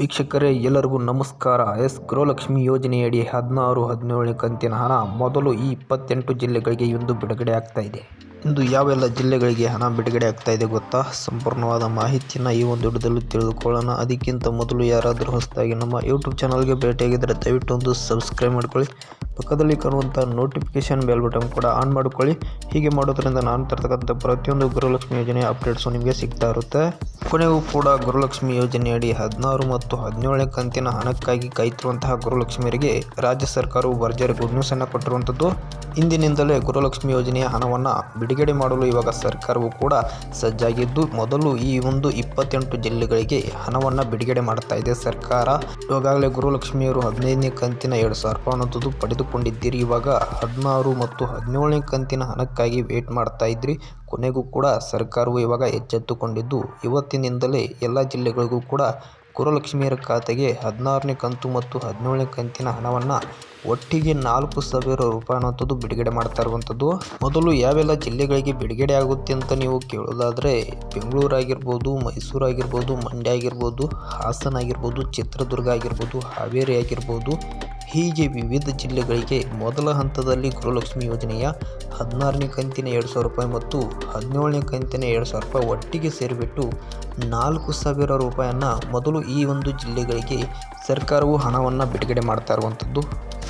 ವೀಕ್ಷಕರೇ, ಎಲ್ಲರಿಗೂ ನಮಸ್ಕಾರ. ಎಸ್ ಗೃಹಲಕ್ಷ್ಮಿ ಯೋಜನೆಯಡಿ ಹದಿನಾರು ಹದಿನೇಳನೇ ಕಂತಿನ ಹಣ ಮೊದಲು ಈ ಇಪ್ಪತ್ತೆಂಟು ಜಿಲ್ಲೆಗಳಿಗೆ ಇಂದು ಬಿಡುಗಡೆ ಆಗ್ತಾ ಇದೆ. ಇಂದು ಯಾವೆಲ್ಲ ಜಿಲ್ಲೆಗಳಿಗೆ ಹಣ ಬಿಡುಗಡೆ ಆಗ್ತಾ ಇದೆ ಗೊತ್ತಾ? ಸಂಪೂರ್ಣವಾದ ಮಾಹಿತಿಯನ್ನು ಈ ಒಂದು ವಿಡಿಯೋದಲ್ಲಿ ತಿಳಿದುಕೊಳ್ಳೋಣ. ಅದಕ್ಕಿಂತ ಮೊದಲು ಯಾರಾದರೂ ಹೊಸದಾಗಿ ನಮ್ಮ ಯೂಟ್ಯೂಬ್ ಚಾನಲ್ಗೆ ಭೇಟಿಯಾಗಿದ್ದರೆ ದಯವಿಟ್ಟು ಒಂದು ಸಬ್ಸ್ಕ್ರೈಬ್ ಮಾಡ್ಕೊಳ್ಳಿ. ಪಕ್ಕದಲ್ಲಿ ಕಾಣುವಂಥ ನೋಟಿಫಿಕೇಶನ್ ಬೆಲ್ ಬಟನ್ ಕೂಡ ಆನ್ ಮಾಡಿಕೊಳ್ಳಿ. ಹೀಗೆ ಮಾಡೋದ್ರಿಂದ ನಾನು ತರ್ತಕ್ಕಂಥ ಪ್ರತಿಯೊಂದು ಗೃಹಲಕ್ಷ್ಮಿ ಯೋಜನೆಯ ಅಪ್ಡೇಟ್ಸು ನಿಮಗೆ ಸಿಗ್ತಾ ಇರುತ್ತೆ. ಕೊನೆಗೂ ಕೂಡ ಗುರುಲಕ್ಷ್ಮಿ ಯೋಜನೆಯಡಿ ಹದಿನಾರು ಮತ್ತು ಹದಿನೇಳನೇ ಕಂತಿನ ಹಣಕ್ಕಾಗಿ ಕಾಯ್ತಿರುವಂತಹ ಗುರುಲಕ್ಷ್ಮಿಯರಿಗೆ ರಾಜ್ಯ ಸರ್ಕಾರವು ಭರ್ಜರಿ ಗುಡ್ ನ್ಯೂಸ್ ಅನ್ನು ಕೊಟ್ಟಿರುವಂಥದ್ದು. ಇಂದಿನಿಂದಲೇ ಗುರುಲಕ್ಷ್ಮಿ ಯೋಜನೆಯ ಹಣವನ್ನು ಬಿಡುಗಡೆ ಮಾಡಲು ಇವಾಗ ಸರ್ಕಾರವು ಕೂಡ ಸಜ್ಜಾಗಿದ್ದು, ಮೊದಲು ಈ ಒಂದು ಇಪ್ಪತ್ತೆಂಟು ಜಿಲ್ಲೆಗಳಿಗೆ ಹಣವನ್ನು ಬಿಡುಗಡೆ ಮಾಡ್ತಾ ಇದೆ ಸರ್ಕಾರ. ಇವಾಗಲೇ ಗುರುಲಕ್ಷ್ಮಿಯವರು ಹದಿನೈದನೇ ಕಂತಿನ ಎರಡು ಸಾವಿರ ರೂಪಾಯಿ ಅನ್ನೋದು ಪಡೆದುಕೊಂಡಿದ್ದೀರಿ. ಇವಾಗ ಹದಿನಾರು ಮತ್ತು ಹದಿನೇಳನೇ ಕಂತಿನ ಹಣಕ್ಕಾಗಿ ವೇಟ್ ಮಾಡ್ತಾ ಇದ್ರಿ. ಕೊನೆಗೂ ಕೂಡ ಸರ್ಕಾರವು ಇವಾಗ ಎಚ್ಚೆತ್ತುಕೊಂಡಿದ್ದು, ಇವತ್ತಿನಿಂದಲೇ ಎಲ್ಲ ಜಿಲ್ಲೆಗಳಿಗೂ ಕೂಡ ಗೃಹಲಕ್ಷ್ಮಿಯರ ಖಾತೆಗೆ ಹದಿನಾರನೇ ಕಂತು ಮತ್ತು ಹದಿನೇಳನೇ ಕಂತಿನ ಹಣವನ್ನು ಒಟ್ಟಿಗೆ ನಾಲ್ಕು ಸಾವಿರ ರೂಪಾಯಿ ಅನ್ನೋಂಥದ್ದು ಬಿಡುಗಡೆ ಮಾಡ್ತಾ ಇರುವಂಥದ್ದು ಮೊದಲು ಯಾವೆಲ್ಲ ಜಿಲ್ಲೆಗಳಿಗೆ ಬಿಡುಗಡೆ ಆಗುತ್ತೆ ಅಂತ ನೀವು ಕೇಳೋದಾದರೆ ಮೈಸೂರು ಆಗಿರ್ಬೋದು, ಮಂಡ್ಯ ಆಗಿರ್ಬೋದು, ಹಾಸನ ಆಗಿರ್ಬೋದು, ಚಿತ್ರದುರ್ಗ ಆಗಿರ್ಬೋದು, ಹಾವೇರಿ ಆಗಿರ್ಬೋದು ಹೀಗೆ ವಿವಿಧ ಜಿಲ್ಲೆಗಳಿಗೆ ಮೊದಲ ಹಂತದಲ್ಲಿ ಗೃಹಲಕ್ಷ್ಮಿ ಯೋಜನೆಯ ಹದಿನಾರನೇ ಕಂತಿನ ಎರಡು ಸಾವಿರ ರೂಪಾಯಿ ಮತ್ತು ಹದಿನೇಳನೇ ಕಂತಿನ ಎರಡು ಸಾವಿರ ರೂಪಾಯಿ ಒಟ್ಟಿಗೆ ಸೇರಿಬಿಟ್ಟು ನಾಲ್ಕು ಸಾವಿರ ರೂಪಾಯಿಯನ್ನು ಮೊದಲು ಈ ಒಂದು ಜಿಲ್ಲೆಗಳಿಗೆ ಸರ್ಕಾರವು ಹಣವನ್ನು ಬಿಡುಗಡೆ ಮಾಡ್ತಾ ಇರುವಂಥದ್ದು.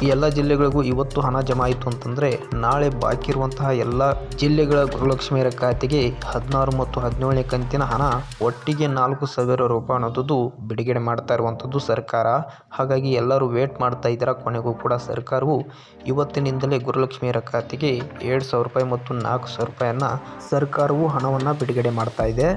ಈ ಎಲ್ಲ ಜಿಲ್ಲೆಗಳಿಗೂ ಇವತ್ತು ಹಣ ಜಮಾ ಆಯಿತು ಅಂತಂದರೆ ನಾಳೆ ಬಾಕಿ ಇರುವಂತಹ ಎಲ್ಲ ಜಿಲ್ಲೆಗಳ ಗೃಹಲಕ್ಷ್ಮಿಯರ ಖಾತೆಗೆ ಹದಿನಾರು ಮತ್ತು ಹದಿನೇಳನೇ ಕಂತಿನ ಹಣ ಒಟ್ಟಿಗೆ ನಾಲ್ಕು ಸಾವಿರ ರೂಪಾಯಿ ಅನ್ನೋದು ಬಿಡುಗಡೆ ಮಾಡ್ತಾ ಇರುವಂಥದ್ದು ಸರ್ಕಾರ. ಹಾಗಾಗಿ ಎಲ್ಲರೂ ವೇಟ್ ಮಾಡ್ತಾ ಇದ್ದಾರೆ? ಕೊನೆಗೂ ಕೂಡ ಸರ್ಕಾರವು ಇವತ್ತಿನಿಂದಲೇ ಗೃಹಲಕ್ಷ್ಮಿಯರ ಖಾತೆಗೆ ಎರಡು ಸಾವಿರ ರೂಪಾಯಿ ಮತ್ತು ನಾಲ್ಕು ಸಾವಿರ ರೂಪಾಯಿಯನ್ನು ಸರ್ಕಾರವು ಹಣವನ್ನು ಬಿಡುಗಡೆ ಮಾಡ್ತಾ ಇದೆ.